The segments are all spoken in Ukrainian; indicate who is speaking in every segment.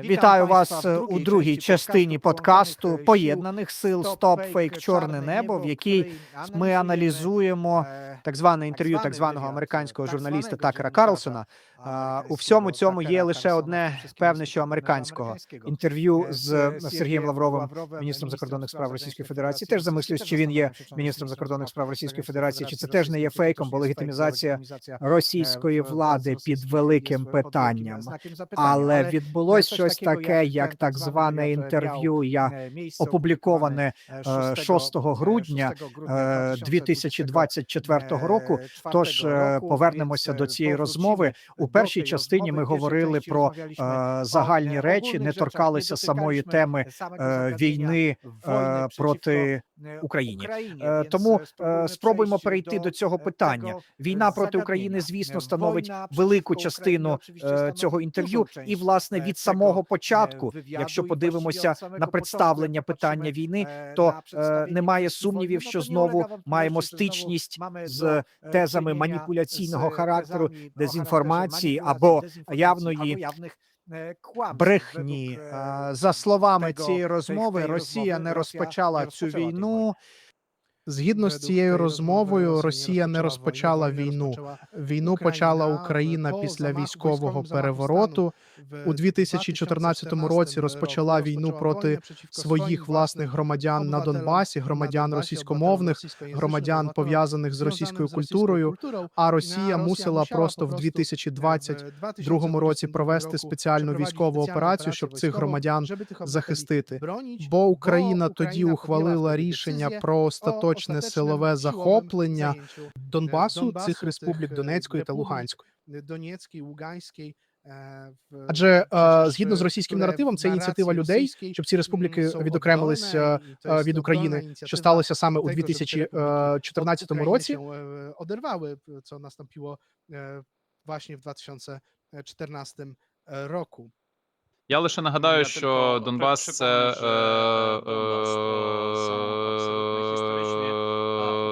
Speaker 1: Вітаю вас е, у другій частині подкасту Поєднаних сил Стоп Фейк Чорне небо, в якій ми аналізуємо так зване інтерв'ю так званого американського журналіста Такера Карлсона. У всьому цьому є лише одне певне, що американського інтерв'ю з Сергієм Лавровим, міністром закордонних справ Російської Федерації. Теж замислююсь, чи він є міністром закордонних справ Російської Федерації, чи це теж не є фейком, бо легітимізація російської влади під великим питанням. Але відбулось щось таке, як так зване інтерв'ю. Я опубліковане е, 6 грудня е, 2024 року. Тож е, повернемося до цієї розмови. У першій частині ми говорили про е, загальні речі, не торкалися самої теми е, війни е, проти Україні. Е, Тому е, спробуємо перейти до цього питання. Війна проти України, звісно, становить велику частину е, цього інтерв'ю, і власне від самого початку, якщо подивимося на представлення питання війни, то е, немає сумнівів, що знову маємо стичність з тезами маніпуляційного характеру, дезінформації або явної брехні. Е, За словами цієї розмови, Росія не розпочала цю війну.
Speaker 2: Згідно з цією розмовою, Росія не розпочала війну. Війну почала Україна після військового перевороту. У 2014 році розпочала війну проти своїх власних громадян на Донбасі, громадян російськомовних, громадян пов'язаних з російською культурою. А Росія мусила просто в 2022 році провести спеціальну військову операцію, щоб цих громадян захистити. Бо Україна тоді ухвалила рішення про остаточне силове захоплення Донбасу цих республік Донецької та Луганської.
Speaker 3: Донецький, Луганський.
Speaker 2: Адже е, згідно з російським наративом, це ініціатива людей, щоб ці республіки відокремилися е, від України, що сталося саме у 2014 році.
Speaker 3: Одервали, co nastąpiło e, właśnie w 2014 roku.
Speaker 4: Я лише нагадаю, що Донбас це, е,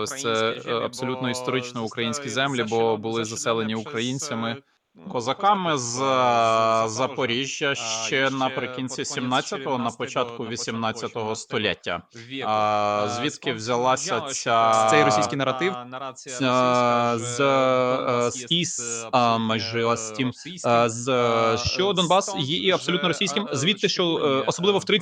Speaker 4: е, це абсолютно історично українські землі, бо були заселені українцями.
Speaker 5: Ну,
Speaker 4: Козаками з е, Запоріжжя ще наприкінці
Speaker 5: під
Speaker 4: 17-го, на початку
Speaker 5: на
Speaker 4: 18-го
Speaker 5: 18-го
Speaker 4: століття. А,
Speaker 5: Е,
Speaker 4: звідки взялася ця- Цей
Speaker 2: російський наратив?
Speaker 4: З,
Speaker 5: Донбас
Speaker 4: е, з ІС,
Speaker 5: абсолютно
Speaker 4: а, майже з тим. З що Донбас є і абсолютно російським, звідти що особливо в
Speaker 5: е,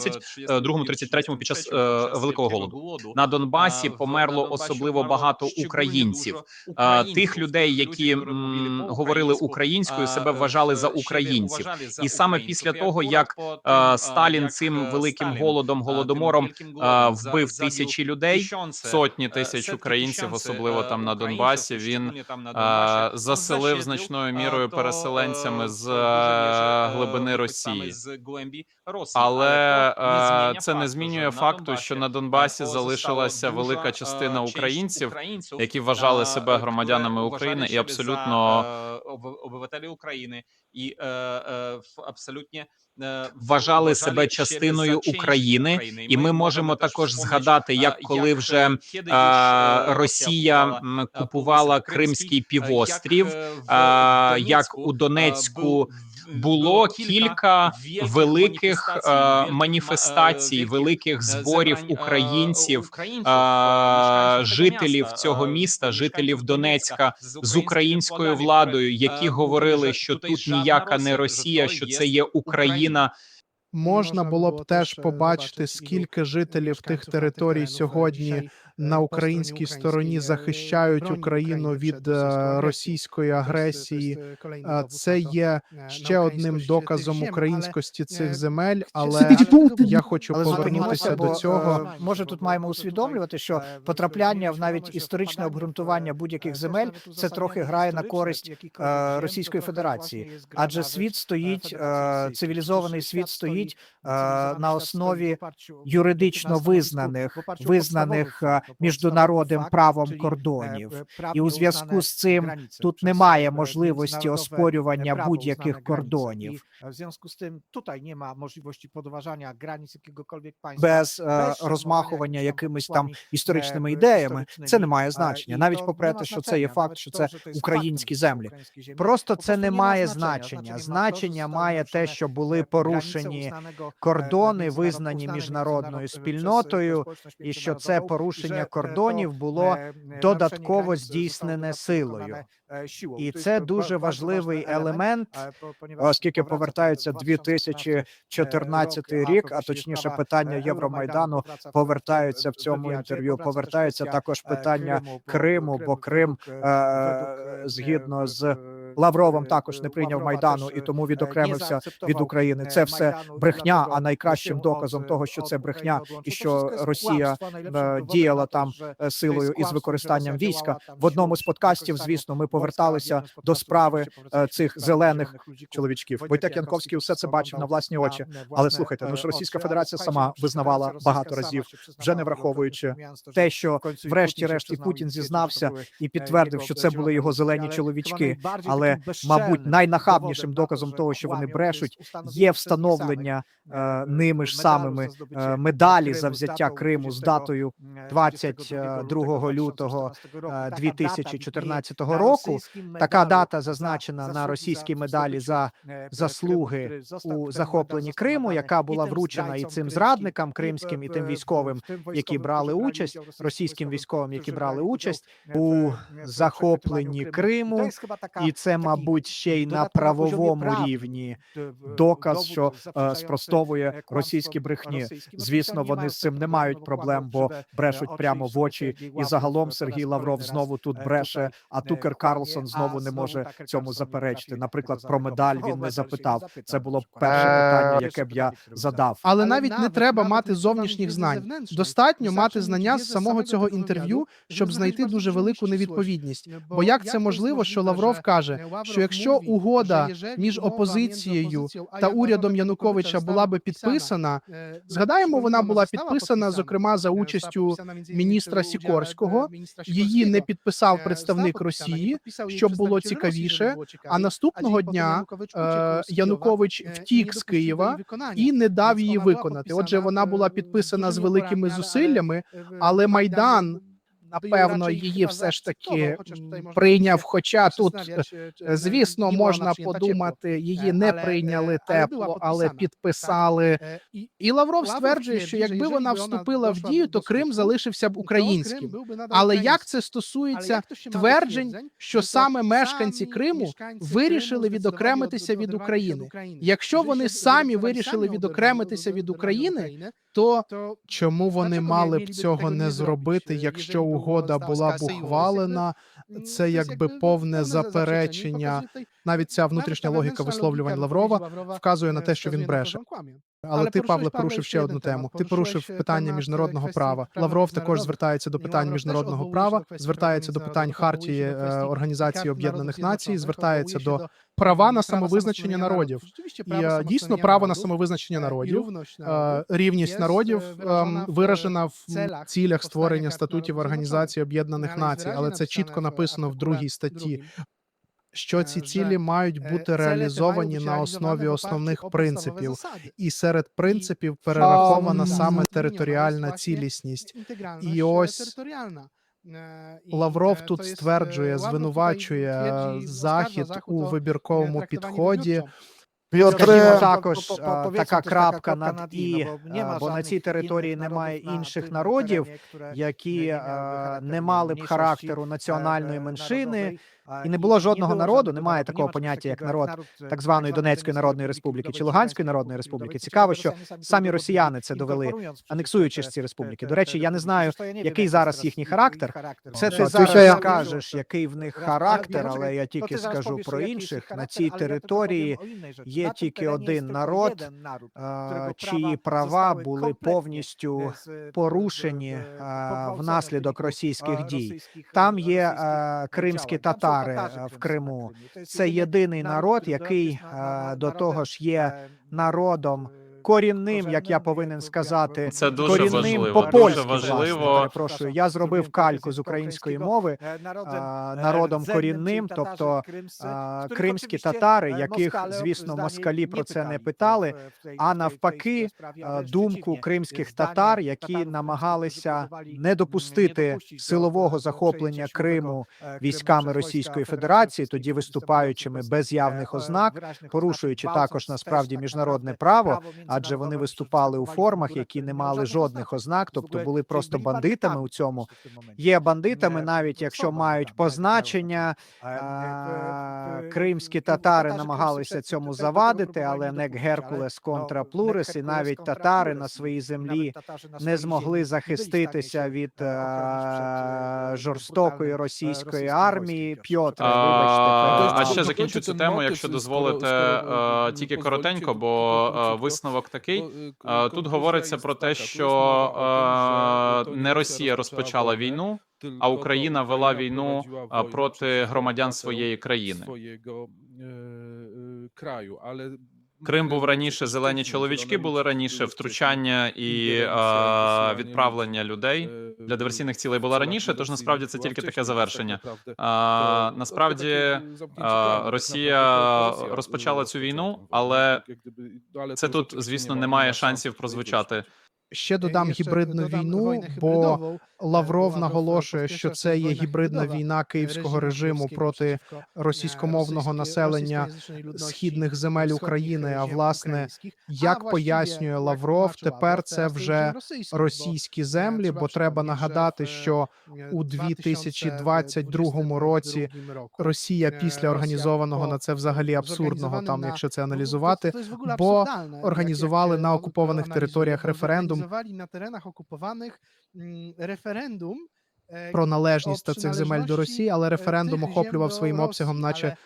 Speaker 4: 32-му, 33-му під час
Speaker 5: 33-му
Speaker 4: великого голоду. На Донбасі померло особливо багато українців. Тих людей, які
Speaker 5: говорили українську,
Speaker 4: українською, себе вважали за українців. І саме після того, як е, Сталін цим
Speaker 5: е,
Speaker 4: великим голодом, голодомором е, вбив тисячі людей, сотні
Speaker 5: е,
Speaker 4: тисяч українців, особливо
Speaker 5: е,
Speaker 4: там на Донбасі. Він е, заселив значною мірою переселенцями
Speaker 5: е,
Speaker 4: з е,
Speaker 5: е,
Speaker 4: глибини Росії. Але е, це не змінює факту, що на
Speaker 5: е,
Speaker 4: Донбасі залишилася велика
Speaker 5: е,
Speaker 4: частина українців, які вважали себе
Speaker 5: е,
Speaker 4: громадянами України і абсолютно
Speaker 5: za, обивателі України і е, е, в- абсолютно е,
Speaker 4: вважали себе частиною України, і ми можемо також згадати, як
Speaker 5: е,
Speaker 4: коли
Speaker 5: як,
Speaker 4: вже
Speaker 5: е,
Speaker 4: Росія купувала Кримський півострів.
Speaker 5: як,
Speaker 4: у Донецьку було кілька
Speaker 5: великих
Speaker 4: е,
Speaker 5: великих,
Speaker 4: маніфестацій,
Speaker 5: великих, е,
Speaker 4: зборів
Speaker 5: е,
Speaker 4: українців, е,
Speaker 5: е,
Speaker 4: жителів цього
Speaker 5: е,
Speaker 4: міста, жителів Донецька з українською владою,
Speaker 5: е,
Speaker 4: які говорили, що
Speaker 5: тут
Speaker 4: ніяка не
Speaker 5: Росія, що
Speaker 4: це
Speaker 5: є
Speaker 4: Україна.
Speaker 2: Можна було б теж побачити, скільки жителів тих територій сьогодні на українській стороні захищають Україну від е, російської агресії. Е, Це є ще одним доказом українськості цих земель, але я хочу повернутися до цього.
Speaker 1: е, може тут маємо усвідомлювати, що потрапляння в навіть історичне обґрунтування будь-яких земель це трохи грає на користь е, Російської Федерації, адже світ стоїть, е, цивілізований світ стоїть е, на основі юридично визнаних визнаних е, міжнародним правом кордонів. І у зв'язку з цим тут немає можливості оспорювання будь-яких кордонів.
Speaker 6: W związku z tym tutaj nie ma możliwości podważania granic jakiegokolwiek.
Speaker 1: Без е, розмахування якимись там історичними ідеями, це не має значення, навіть попри те, що це є факт, що це українські землі. Просто це не має значення. Значення має те, що були порушені кордони, визнані міжнародною спільнотою, і що це порушення кордонів було додатково здійснене силою. І це дуже важливий елемент, оскільки повертається 2014 рік, а точніше питання Євромайдану повертаються в цьому інтерв'ю. Повертаються також питання Криму, бо Крим е, згідно з Лавровим також не прийняв майдану і тому відокремився від України. Це все брехня. А найкращим доказом того, що це брехня, і що Росія е, діяла там е, силою із використанням війська. В одному з подкастів, звісно, ми поверталися до справи е, цих зелених чоловічків. Войтек Янковський все це бачив на власні очі. Але слухайте, ну ж Російська Федерація сама визнавала багато разів, вже не враховуючи те, що врешті-решт і Путін зізнався і підтвердив, що це були його зелені чоловічки. Але, мабуть, найнахабнішим доказом того, що вони брешуть, є встановлення е, ними ж самими е, медалі за взяття Криму з датою 22 лютого е, 2014 року. Така дата зазначена на російській медалі за заслуги у захопленні Криму, яка була вручена і цим зрадникам кримським, і тим військовим, які брали участь, російським військовим, які брали участь у захопленні Криму, і це, мабуть, ще й на правовому рівні доказ, що е, спростовує російські брехні. Звісно, вони з цим не мають проблем, бо брешуть прямо в очі. І загалом Сергій Лавров знову тут бреше. А Тукер Карлсон знову не може цьому заперечити. Наприклад, про медаль він не запитав. Це було перше питання, яке б я задав.
Speaker 2: Але навіть не треба мати зовнішніх знань. Достатньо мати знання з самого цього інтерв'ю, щоб знайти дуже велику невідповідність. Бо як це можливо, що Лавров каже, що якщо угода між опозицією та урядом Януковича була би підписана, згадаємо, вона була підписана зокрема за участю міністра Сікорського. Її не підписав представник Росії, щоб було цікавіше. А наступного дня е, Янукович втік з Києва і не дав її виконати. Отже, вона була підписана з великими зусиллями, але майдан. Напевно, її все ж таки прийняв. Хоча тут, е, звісно, можна подумати, її не прийняли тепло, але підписали. І Лавров стверджує, що якби вона вступила в дію, то Крим залишився б українським. Але як це стосується тверджень, що саме мешканці Криму вирішили відокремитися від України? Якщо вони самі вирішили відокремитися від України, то чому вони мали б цього не зробити, якщо угода була б ухвалена? Це якби повне заперечення. Навіть ця внутрішня логіка висловлювань Лаврова вказує на те, що він бреше. Але ти, Павле, порушив ще одну тему. Ти порушив питання міжнародного права. Лавров також звертається до питань міжнародного права, звертається до питань хартії е, Організації Об'єднаних Націй, звертається до права на самовизначення народів. І е, дійсно право на самовизначення народів, е, рівність народів ем, виражена в цілях створення статутів Організації Об'єднаних Націй, але це чітко написано в другій статті. Що ці цілі мають бути реалізовані на основі основних принципів, і серед принципів перерахована саме територіальна цілісність. І ось Лавров тут стверджує, звинувачує е, захід у вибірковому підході.
Speaker 1: Скажімо, також е, така крапка над і, е, бо на цій території немає інших народів, які е, не мали б характеру національної меншини, і не було жодного народу. Немає такого поняття, як народ так званої Донецької Народної Республіки чи Луганської Народної Республіки. Цікаво, що самі росіяни це довели, анексуючи ж ці республіки. До речі, я не знаю, який зараз їхній характер. Це ти зараз скажеш, який в них характер, але я тільки скажу про інших. На цій території є тільки один народ, е, чиї права були повністю порушені е, внаслідок російських дій. Там є е, кримські татари е, в Криму. Це єдиний народ, який е, до того ж є народом корінним, як я повинен сказати,
Speaker 4: Це дуже
Speaker 1: корінним
Speaker 4: важливо,
Speaker 1: по-польськи,
Speaker 4: дуже
Speaker 1: власне, перепрошую. Я зробив кальку з української мови
Speaker 6: е,
Speaker 1: а, народом корінним, тобто а, кримські татари, яких, звісно, москалі про це не питали, а навпаки, а, думку кримських татар, які намагалися не допустити силового захоплення Криму військами Російської Федерації, тоді виступаючими без явних ознак, порушуючи також насправді міжнародне право, адже вони виступали у формах, які не мали жодних ознак, тобто були просто бандитами у цьому. Є бандитами, навіть якщо мають позначення. Кримські татари намагалися цьому завадити, але не Геркулес контра Плурис, і навіть татари на своїй землі не змогли захиститися від жорстокої російської армії. Пьотре,
Speaker 4: А,
Speaker 1: вибачте,
Speaker 4: а ще закінчу цю тему, якщо дозволите е, тільки коротенько, бо е, висновок такий. Е, Тут говориться про те, що е, не Росія розпочала війну, а Україна вела війну е, проти громадян своєї країни. Крим був раніше, зелені чоловічки були раніше, втручання і е, відправлення людей для диверсійних цілей було раніше. Тож насправді це тільки таке завершення. А, насправді а, Росія розпочала цю війну, але це тут, звісно, немає шансів прозвучати.
Speaker 2: Ще додам гібридну війну, бо Лавров наголошує, що це є гібридна війна київського режиму проти російськомовного населення східних земель України. А власне, як пояснює Лавров, тепер це вже російські землі, бо треба нагадати, що у 2022 році Росія після організованого на це взагалі абсурдного, там якщо це аналізувати, бо організували на окупованих територіях референдум
Speaker 3: на теренах окупованих м, референдум е,
Speaker 2: про належність та цих земель до Росії, але
Speaker 3: e,
Speaker 2: референдум охоплював своїм обсягом, наче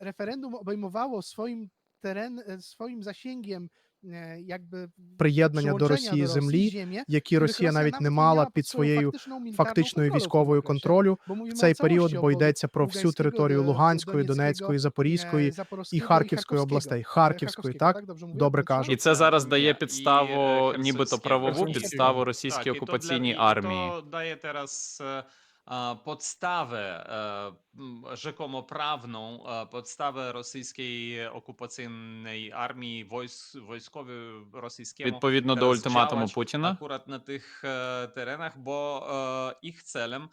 Speaker 3: референдум обіймувало своїм терен своїм teren, e, jakby
Speaker 2: приєднання до Росії землі, які Росія навіть не мала під своєю фактичною військовою контролю. В цей період, бо йдеться про всю територію Луганської, Донецької,
Speaker 3: e,
Speaker 2: Запорізької і Харківської областей. Харківської, так
Speaker 3: Харківської, mówię?
Speaker 2: добре кажу.
Speaker 4: І це зараз дає підставу,
Speaker 5: е,
Speaker 4: нібито правову підставу російській
Speaker 5: Так,
Speaker 4: окупаційній армії.
Speaker 5: E, a, podstawę, e, rzekomo prawną, e, podstawę rosyjskiej okupacyjnej armii, wojsk, wojskowi rosyjskiemu
Speaker 4: Відповідно до ультиматуму Путіна.
Speaker 5: akurat na tych e, terenach, bo e, ich celem e,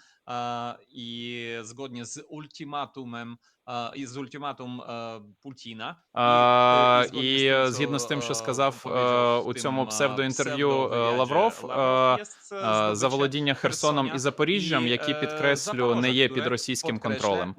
Speaker 5: i zgodnie z ultimatumem e, і з ультиматум е, Путіна
Speaker 4: А,
Speaker 5: згодні
Speaker 4: І
Speaker 5: з
Speaker 4: згідно з тим, що
Speaker 5: е,
Speaker 4: сказав е, у цьому
Speaker 5: е,
Speaker 4: псевдоінтерв'ю е, Лавров, е, е,
Speaker 5: здобича
Speaker 4: заволодіння Херсоном і Запоріжжям,
Speaker 5: і,
Speaker 4: які
Speaker 5: е,
Speaker 4: підкреслю, не є під російським контролем.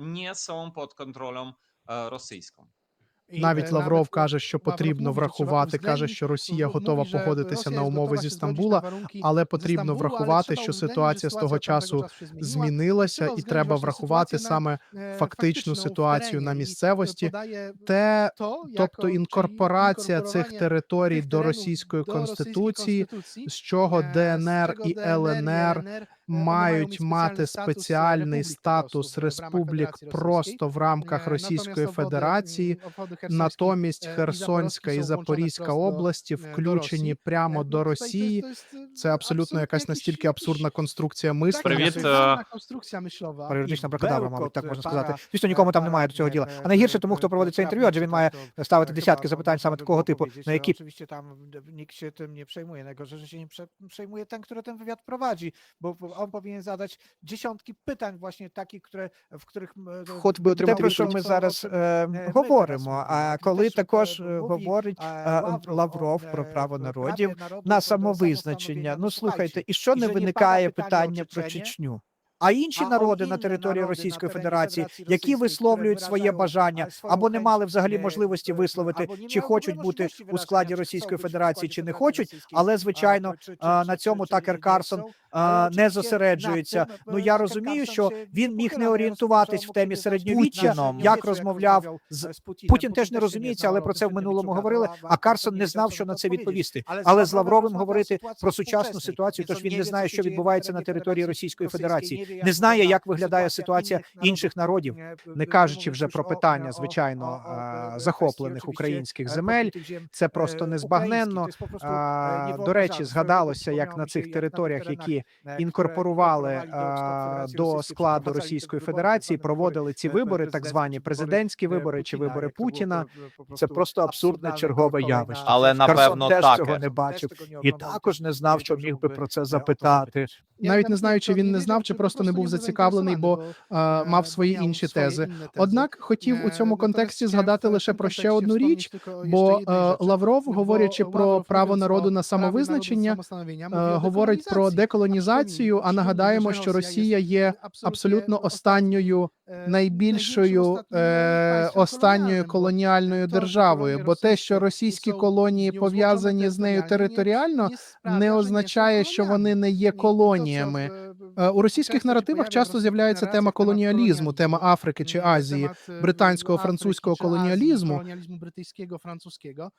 Speaker 5: pod kontrolą e, rosyjską.
Speaker 3: I,
Speaker 2: Навіть
Speaker 3: e,
Speaker 2: Лавров каже, що потрібно врахувати, каже, що Росія готова погодитися на умови зі Стамбула, але потрібно врахувати, що ситуація з того часу змінилася, і треба врахувати саме
Speaker 3: e,
Speaker 2: фактичну ситуацію на місцевості, те, тобто інкорпорація цих територій до російської конституції, з чого
Speaker 3: e,
Speaker 2: ДНР і ЛНР
Speaker 3: e,
Speaker 2: мають мати спеціальний
Speaker 3: e,
Speaker 2: статус республік просто в рамках. Російської Федерації. Натомість
Speaker 3: е,
Speaker 2: Херсонська і Запорізька області
Speaker 3: do
Speaker 2: включені прямо
Speaker 3: E,
Speaker 2: до
Speaker 3: jest-
Speaker 2: Росії. Це абсолютно якась настільки абсурдна конструкція
Speaker 3: так,
Speaker 2: мислення.
Speaker 4: Привіт, е,
Speaker 3: конструкція
Speaker 6: І
Speaker 1: бракодавра,
Speaker 6: Белкот,
Speaker 1: мабуть, так
Speaker 6: е,
Speaker 1: можна сказати. Звісно, нікому там немає до цього діла. А найгірше тому, хто проводить це інтерв'ю, адже він має ставити десятки запитань саме такого типу, на які
Speaker 6: Oczywiście tam nikt się tym nie przejmuje. Najgorzej, że się nie prze- przejmuje ten, który ten wywiad prowadzi, bo on powinien zadać dziesiątki pytań właśnie takich, które, w których...
Speaker 2: Хоть би
Speaker 1: те,
Speaker 2: отримати
Speaker 1: про що ми зараз е, говоримо. А коли також
Speaker 6: е,
Speaker 1: е,
Speaker 6: говорить,
Speaker 1: говорить
Speaker 6: е,
Speaker 1: е,
Speaker 6: Лавров, е,
Speaker 1: про право народів на самовизначення. Ну слухайте, і що не виникає питання про Чечню? А інші народи на території Російської Федерації, які висловлюють своє бажання або не мали взагалі
Speaker 6: е,
Speaker 1: можливості
Speaker 6: е,
Speaker 1: висловити, чи хочуть бути у складі Російської Федерації, чи не хочуть. Але звичайно, на цьому Такер Карсон не зосереджується. Ну я розумію, що він міг не орієнтуватись в темі середньовіччя, як розмовляв з Путін теж не розуміється, але про це в минулому говорили. А Карсон не знав, що на це відповісти. Але з Лавровим говорити про сучасну ситуацію, тож він не знає, що відбувається на території Російської Федерації, не знає, як виглядає ситуація інших народів, не кажучи вже про питання, звичайно, захоплених українських земель. Це просто незбагненно. До речі, згадалося, як на цих територіях, які інкорпорували до складу Російської Федерації, проводили ці вибори, так звані президентські вибори чи вибори Путіна. Це просто абсурдне чергове явище.
Speaker 7: Але напевно
Speaker 1: теж
Speaker 7: так.
Speaker 1: цього не бачив і також не знав, що міг би про це запитати.
Speaker 2: Навіть не знаю, чи він не знав, чи просто не був зацікавлений, бо а, мав свої інші тези. Однак хотів у цьому контексті згадати лише про ще одну річ, бо е, Лавров, говорячи про право народу на самовизначення, е, говорить про деколонізацію. А нагадаємо, що Росія є абсолютно останньою, найбільшою е, останньою колоніальною державою. Бо те, що російські колонії пов'язані з нею територіально, не означає, що вони не є колоніями. Е, У російських наративах часто з'являється тема колоніалізму, тема Африки чи Азії, британського, французького колоніалізму.
Speaker 3: британського, французького.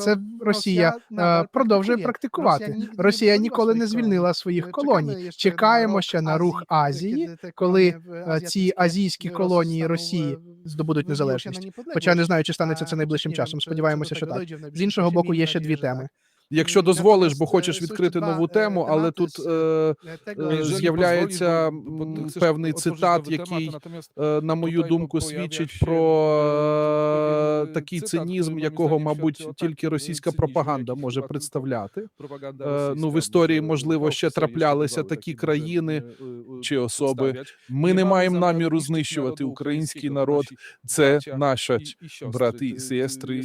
Speaker 3: Е,
Speaker 2: Це Росія е, продовжує практикувати. Росія ніколи не звільнила своїх колоній. Чекаємо ще на рух Азії, коли е, ці азійські колонії Росії здобудуть незалежність. Хоча не знаю, чи станеться це найближчим часом. Сподіваємося, що так. З іншого боку, є ще дві теми.
Speaker 8: Якщо дозволиш, бо хочеш відкрити нову тему, але тут е, е, з'являється певний цитат, який, е, на мою думку, свідчить про е, такий цинізм, якого, мабуть, тільки російська пропаганда може представляти. Е, Ну, в історії, можливо, ще траплялися такі країни чи особи. Ми не маємо наміру знищувати український народ. Це наша брати і сестри,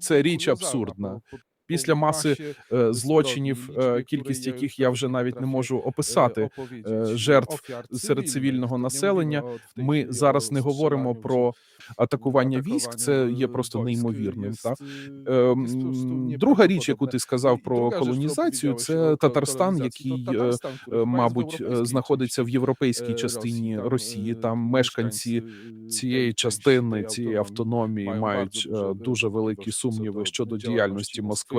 Speaker 8: це річ абсурдна. Після маси е, злочинів, е, кількість яких я вже навіть не можу описати, е, жертв серед цивільного населення. Ми зараз не говоримо про атакування військ. Це є просто неймовірним. Так Ем, друга річ, яку ти сказав про колонізацію, це Татарстан, який, е, мабуть, знаходиться в європейській частині Росії. Там мешканці цієї частини цієї автономії мають дуже великі сумніви щодо діяльності Москви.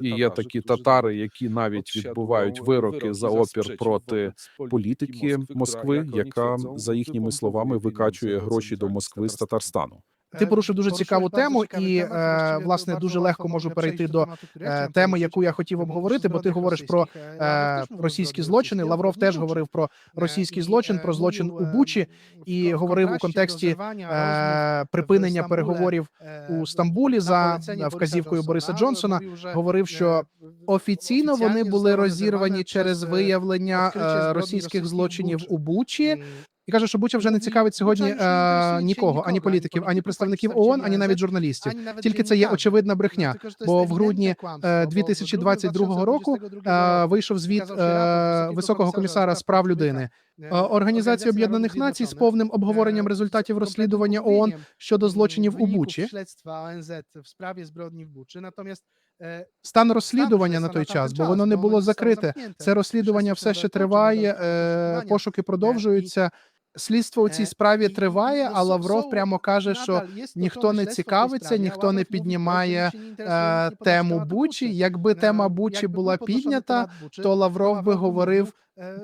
Speaker 8: І є такі татари, які навіть відбувають вироки за опір проти політики Москви, яка за їхніми словами викачує гроші до Москви з Татарстану.
Speaker 2: Ти порушив дуже цікаву тему, і е, власне дуже легко можу перейти до е, теми, яку я хотів обговорити, бо ти говориш про е, російські злочини. Лавров теж говорив про російський злочин, про злочин у Бучі, і говорив у контексті е, припинення переговорів у Стамбулі за вказівкою Бориса Джонсона. Говорив, що офіційно вони були розірвані через виявлення е, російських злочинів у Бучі. І каже, що Буча вже не цікавить сьогодні е, нікого, ані політиків, ані представників ООН, ані навіть журналістів. Тільки це є очевидна брехня. Бо в грудні е, 2022 року е, вийшов звіт е, високого комісара з прав людини. Е, Організації Об'єднаних Націй з повним обговоренням результатів розслідування ООН щодо злочинів у Бучі.
Speaker 3: W sprawie zbrodni w Buczy. E,
Speaker 2: Стан розслідування на той час, бо воно не було закрите. Це розслідування все ще триває, е, пошуки продовжуються. Слідство у цій справі триває, а Лавров прямо каже, що ніхто не цікавиться, ніхто не піднімає е, тему Бучі. Якби тема Бучі була піднята, то Лавров би говорив.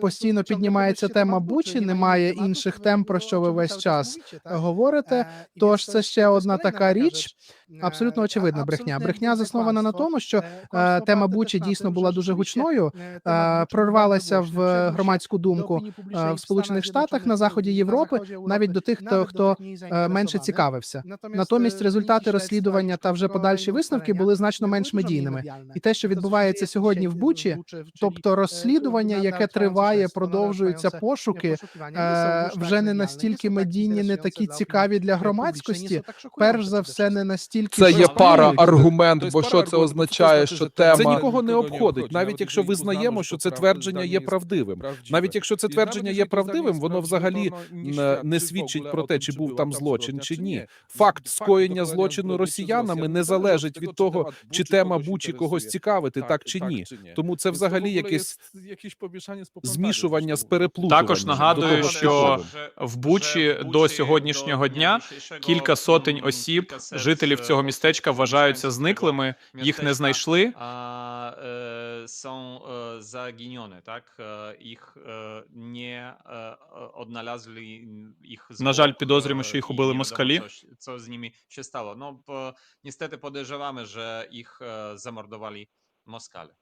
Speaker 2: Постійно піднімається тема Бучі, немає інших тем, про що ви весь час говорите. Тож це ще одна така річ. Абсолютно очевидна брехня. Брехня заснована на тому, що е, тема Бучі дійсно була дуже гучною, е, прорвалася в громадську думку е, в Сполучених Штатах на заході Європи, навіть до тих, хто хто е, менше цікавився. Натомість результати розслідування та вже подальші висновки були значно менш медійними. І те, що відбувається сьогодні в Бучі, тобто розслідування, яке триває. Триває, продовжуються пошуки, е, вже не настільки медійні, не такі цікаві для громадськості. Перш за все, не настільки
Speaker 8: Це є пара аргумент, бо
Speaker 7: Тобто
Speaker 8: що це означає, що тема
Speaker 7: це нікого
Speaker 8: не обходить, навіть якщо визнаємо, що це твердження є правдивим.
Speaker 7: Навіть
Speaker 8: якщо це твердження є правдивим, воно взагалі
Speaker 7: не,
Speaker 8: не свідчить про те, чи був там злочин чи ні. Факт скоєння злочину росіянами не залежить від того, чи тема Бучі когось цікавити, так чи ні. Тому це взагалі якесь змішування з переплутуванням.
Speaker 4: Також нагадую,
Speaker 8: того,
Speaker 4: що в Бучі до сьогоднішнього дня кілька сотень осіб, жителів цього містечка, вважаються зниклими, їх не знайшли.
Speaker 5: są zaginione, tak? Ich nie odnalazli ich
Speaker 4: На жаль, підозрюємо, що їх убили москалі.
Speaker 5: co, z nimi się stało. No, bo niestety podejrzewamy, że ich e, zamordowali Moskale.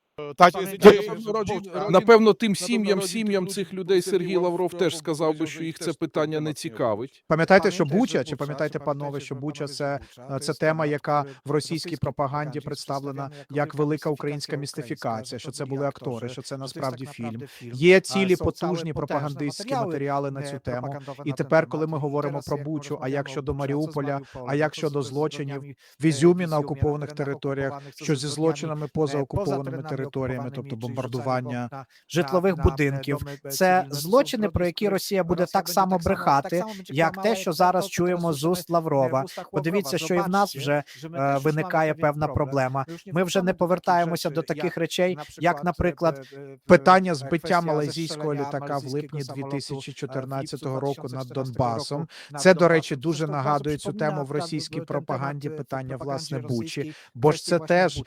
Speaker 8: Напевно тим сім'ям, сім'ям цих людей Сергій Лавров теж сказав би, що їх це питання не цікавить.
Speaker 1: Пам'ятаєте, що Буча, чи пам'ятаєте, панове, що Буча це це тема, яка
Speaker 6: яка
Speaker 1: в російській пропаганді представлена як велика українська містифікація, що це були актори, що це насправді фільм. Є цілі потужні пропагандистські матеріали на цю тему. І тепер, коли ми говоримо про Бучу, а як щодо Маріуполя, а як щодо злочинів в Ізюмі на окупованих територіях, що зі злочинами поза окупованими територіями, тобто бомбардування житлових будинків, це злочини, про які Росія буде так само брехати, як те, що зараз чуємо з уст Лаврова. Подивіться, що і в нас вже е, виникає певна проблема. Ми вже не повертаємося до таких речей, як, наприклад, питання збиття малайзійського літака в липні 2014 року над Донбасом. Це, до речі, дуже нагадує цю тему в російській пропаганді. Питання власне Бучі, бо ж це теж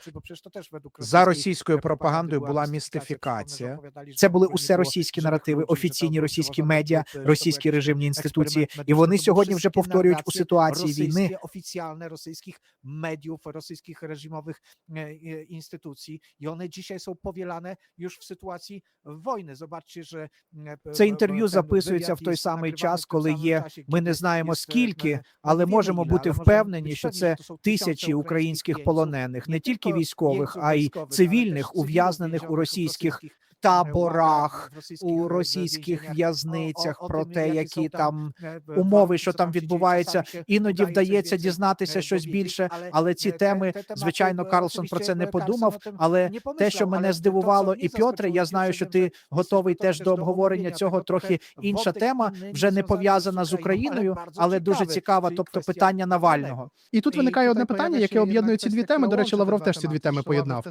Speaker 1: за російською пропагандою була містифікація. Це були усе російські наративи, офіційні російські медіа, російські режимні інституції, і вони сьогодні вже повторюють у ситуації війни.
Speaker 6: oficjalne rosyjskich mediów, rosyjskich reżimowych e, e, instytucji i one dzisiaj są powielane już w sytuacji wojny. Zobaczcie, że e,
Speaker 1: Це інтерв'ю
Speaker 6: ten
Speaker 1: записується в той самий час, коли є. Ми не знаємо
Speaker 6: e,
Speaker 1: скільки,
Speaker 6: e,
Speaker 1: але можемо бути впевнені, що це тисячі українських полонених, не тільки військових, а й цивільних, ув'язнених у російських таборах, у
Speaker 6: e,
Speaker 1: російських в'язницях, про те, які там
Speaker 6: e,
Speaker 1: умови, що там
Speaker 6: się
Speaker 1: Іноді вдається дізнатися щось більше, але ці теми, звичайно, Карлсон про це не подумав. Але те, що мене здивувало, і Пьотре, я знаю, що ти готовий теж до обговорення цього трохи інша тема, вже не пов'язана з Україною, але дуже цікава, тобто питання Навального.
Speaker 2: І тут виникає одне питання, яке об'єднує ці дві теми. До речі, Лавров теж ці дві теми поєднав.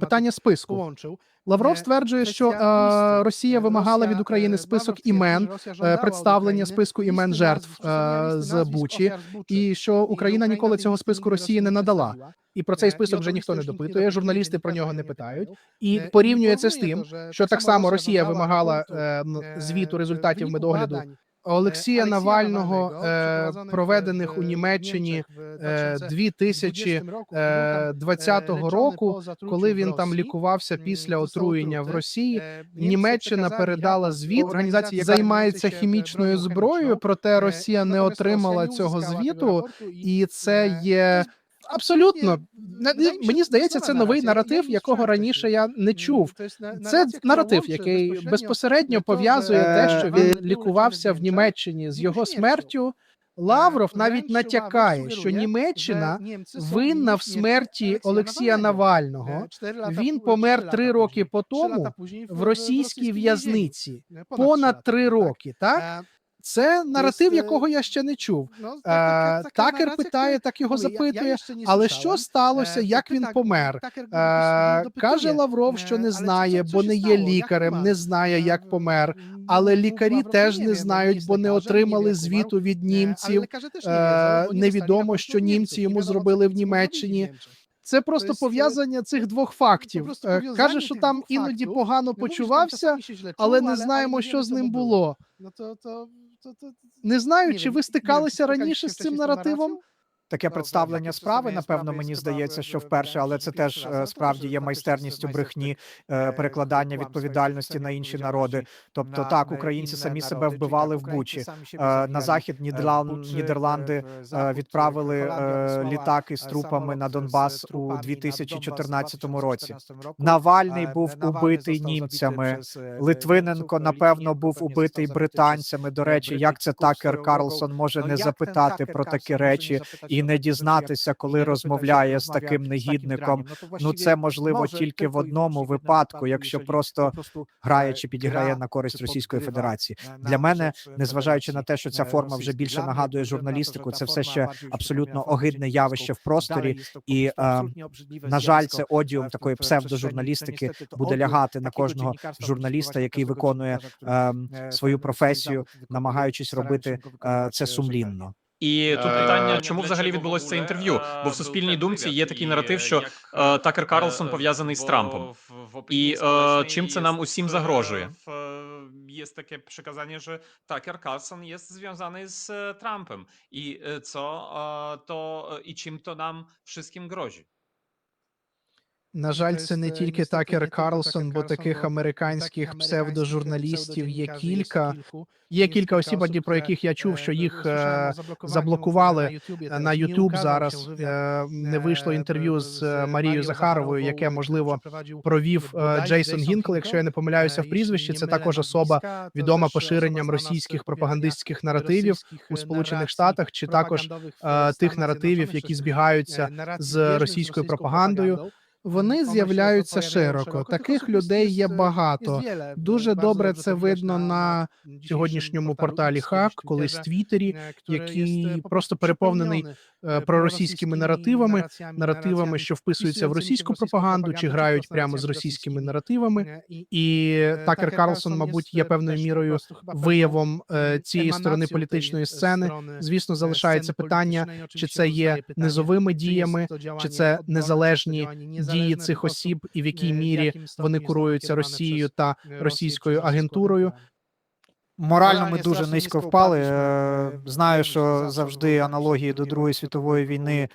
Speaker 2: Питання списку. Лавров
Speaker 3: Е,
Speaker 2: стверджує, що е. Росія
Speaker 3: Е,
Speaker 2: вимагала від України
Speaker 3: е,
Speaker 2: список імен, е, представлення списку імен жертв е, з Бучі, і що Україна ніколи цього списку Росії не надала. І про цей
Speaker 3: Е,
Speaker 2: список вже ніхто не допитує. Журналісти про нього не питають. І
Speaker 3: Е,
Speaker 2: порівнює це з тим,
Speaker 3: що так само Росія вимагала
Speaker 2: е,
Speaker 3: Е,
Speaker 2: звіту результатів медогляду Олексія
Speaker 3: е,
Speaker 2: Навального, е,
Speaker 3: przeprowadzonych
Speaker 2: проведених у Німеччині
Speaker 3: Німеччині в
Speaker 2: е,
Speaker 3: 2020 року, коли там, е,
Speaker 2: 2020
Speaker 3: лечений
Speaker 2: року, коли він там лікувався після отруєння в Росії.
Speaker 3: Е,
Speaker 2: Німеччина передала звіт організації, займається хімічною зброєю, проте
Speaker 3: Е,
Speaker 2: Росія не отримала цього звіту,
Speaker 3: і,
Speaker 2: це
Speaker 3: е,
Speaker 2: є абсолютно мені здається, це новий наратив, якого раніше я не чув.
Speaker 3: To
Speaker 2: Це наратив, який безпосередньо пов'язує те, що він лікувався в Німеччині з
Speaker 3: його смертю.
Speaker 2: Лавров
Speaker 3: Е,
Speaker 2: навіть натякає, що Німеччина винна в смерті Олексія Навального.
Speaker 3: Е,
Speaker 2: Він помер три роки по тому в російській в'язниці.
Speaker 3: Е,
Speaker 2: Понад три роки. Так.
Speaker 3: Е,
Speaker 2: це наратив,
Speaker 3: е,
Speaker 2: якого я ще не чув.
Speaker 3: ну,
Speaker 2: Е, Такер питає, так його запитує. Але що сталося,
Speaker 3: Е,
Speaker 2: як він помер? Каже Лавров, що не знає, бо не є лікарем, не знає, як помер. Але
Speaker 3: ну,
Speaker 2: лікарі теж не знають, бо не отримали звіту від німців. Невідомо, що німці йому зробили в Німеччині. Це просто
Speaker 3: е,
Speaker 2: пов'язання цих двох фактів. Каже, що там іноді погано почувався, але не знаємо, що з ним було. Не знаю, чи ви стикалися раніше з цим наративом?
Speaker 1: Таке представлення справи. Напевно, мені здається, що вперше, але це теж е, справді є майстерністю брехні, е, перекладання відповідальності на інші народи. Тобто, так, українці самі себе вбивали в Бучі. Е, На захід Нідерланд, Нідерланди е, відправили е, літаки з трупами на Донбас у 2014 році. Навальний був убитий німцями. Литвиненко, напевно, був убитий британцями. До речі, як це Такер Карлсон може не запитати про такі речі і не дізнатися, коли розмовляє з таким негідником? Ну це можливо тільки в одному випадку, якщо просто грає чи підіграє на користь Російської Федерації. Для мене, незважаючи на те, що ця форма вже більше нагадує журналістику, це все ще абсолютно огидне явище в просторі. І е, на жаль, це одіум такої псевдожурналістики буде лягати на кожного журналіста, який виконує е, свою професію, намагаючись робити е, це сумлінно.
Speaker 4: І тут
Speaker 5: Е,
Speaker 4: питання, чому взагалі відбулося це інтерв'ю?
Speaker 5: е,
Speaker 4: Бо в суспільній думці є такий наратив, що е, Такер Карлсон пов'язаний з Трампом. І, чим це нам усім загрожує?
Speaker 5: Є таке приказання, що przekazanie, że є зв'язаний з Трампом, і це то і чим то нам всім czym
Speaker 2: На жаль, це не
Speaker 3: е,
Speaker 2: тільки Такер Карлсон, бо таких американських псевдожурналістів є кілька. Є кілька осіб, про яких я чув, що їх е, заблокували на YouTube зараз. е, Не вийшло інтерв'ю з е, Марією Захаровою, яке можливо провів е, Джейсон Гінкл, якщо я не помиляюся в прізвищі. Це також особа відома поширенням російських пропагандистських наративів у Сполучених Штатах, чи також е, тих наративів, які збігаються з російською пропагандою. Вони з'являються широко. Таких людей є багато. Дуже добре це видно на сьогоднішньому порталі Хак, колись Твіттері, який просто переповнений е, проросійськими наративами, наративами, що вписуються в російську пропаганду, чи грають прямо з російськими наративами. І Такер Карлсон, мабуть, є певною мірою виявом е, цієї сторони політичної сцени. Звісно, залишається питання, чи це є низовими діями, чи це незалежні дії цих осіб, і в якій мірі вони куруються Росією та російською агентурою.
Speaker 1: Морально ми дуже низько впали. Е, Знаю, що завжди аналогії до Другої світової війни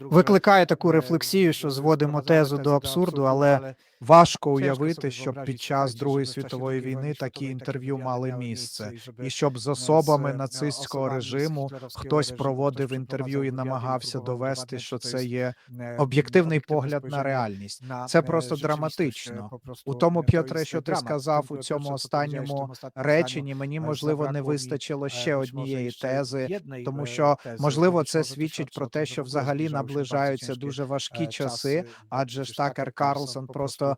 Speaker 1: викликає таку рефлексію, що зводимо тезу до абсурду, але важко уявити, щоб під час Другої світової війни такі інтерв'ю мали місце, і щоб з особами нацистського режиму хтось проводив інтерв'ю і намагався довести, що це є об'єктивний погляд на реальність. Це просто драматично. У тому, П'єтре, що ти сказав у цьому останньому реченні, мені можливо не вистачило ще однієї тези, тому що можливо це свідчить про те, що взагалі наближаються дуже важкі часи, адже ж Такер Карлсон просто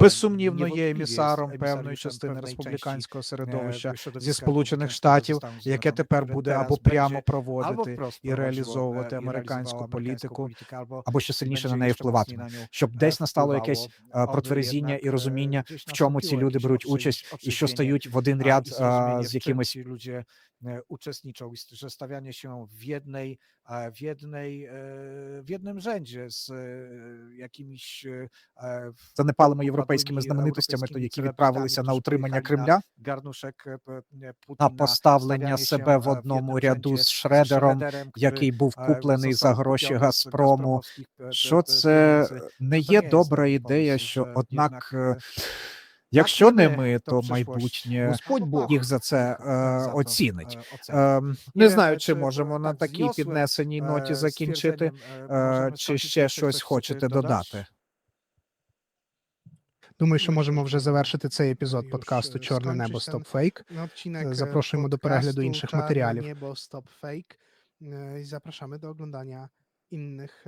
Speaker 1: безсумнівно є емісаром певної частини республіканського середовища зі сполучених штатів, яке тепер буде або прямо проводити і реалізовувати американську політику, або ще сильніше на неї впливатиме, щоб десь настало якесь е, протверезіння і розуміння, в чому ці люди беруть участь і що стають в один ряд е, з
Speaker 6: e, uczestniczą, że stawianie się w jednej, e, w jednej, e, w jednym rzędzie z e, jakimiś e,
Speaker 1: занепалими європейськими знаменитостями, то які відправилися на утримання Кремля,
Speaker 6: e, e,
Speaker 1: на поставлення себе в
Speaker 6: e, w
Speaker 1: одному
Speaker 6: jednym
Speaker 1: ряду з
Speaker 6: z
Speaker 1: Шредером, який був
Speaker 6: e,
Speaker 1: куплений за гроші Газпрому.
Speaker 6: e,
Speaker 1: Що
Speaker 6: e,
Speaker 1: це не
Speaker 6: To
Speaker 1: є
Speaker 6: nie jest
Speaker 1: добра ідея, що однак,
Speaker 6: jednak,
Speaker 1: е,
Speaker 6: e,
Speaker 1: якщо не
Speaker 6: ми, то
Speaker 1: майбутнє
Speaker 6: Albo
Speaker 1: їх за це
Speaker 6: e,
Speaker 1: е, оцінить.
Speaker 6: Nie
Speaker 1: Не знаю, чи можемо на такій піднесеній ноті закінчити, е, чи ще щось хочете додати.
Speaker 2: Думаю, що можемо вже завершити цей епізод подкасту
Speaker 3: e,
Speaker 2: Чорне небо Стоп Фейк. Запрошуємо до перегляду інших матеріалів.
Speaker 3: Niebo Stop Fake e, i zapraszamy do oglądania innych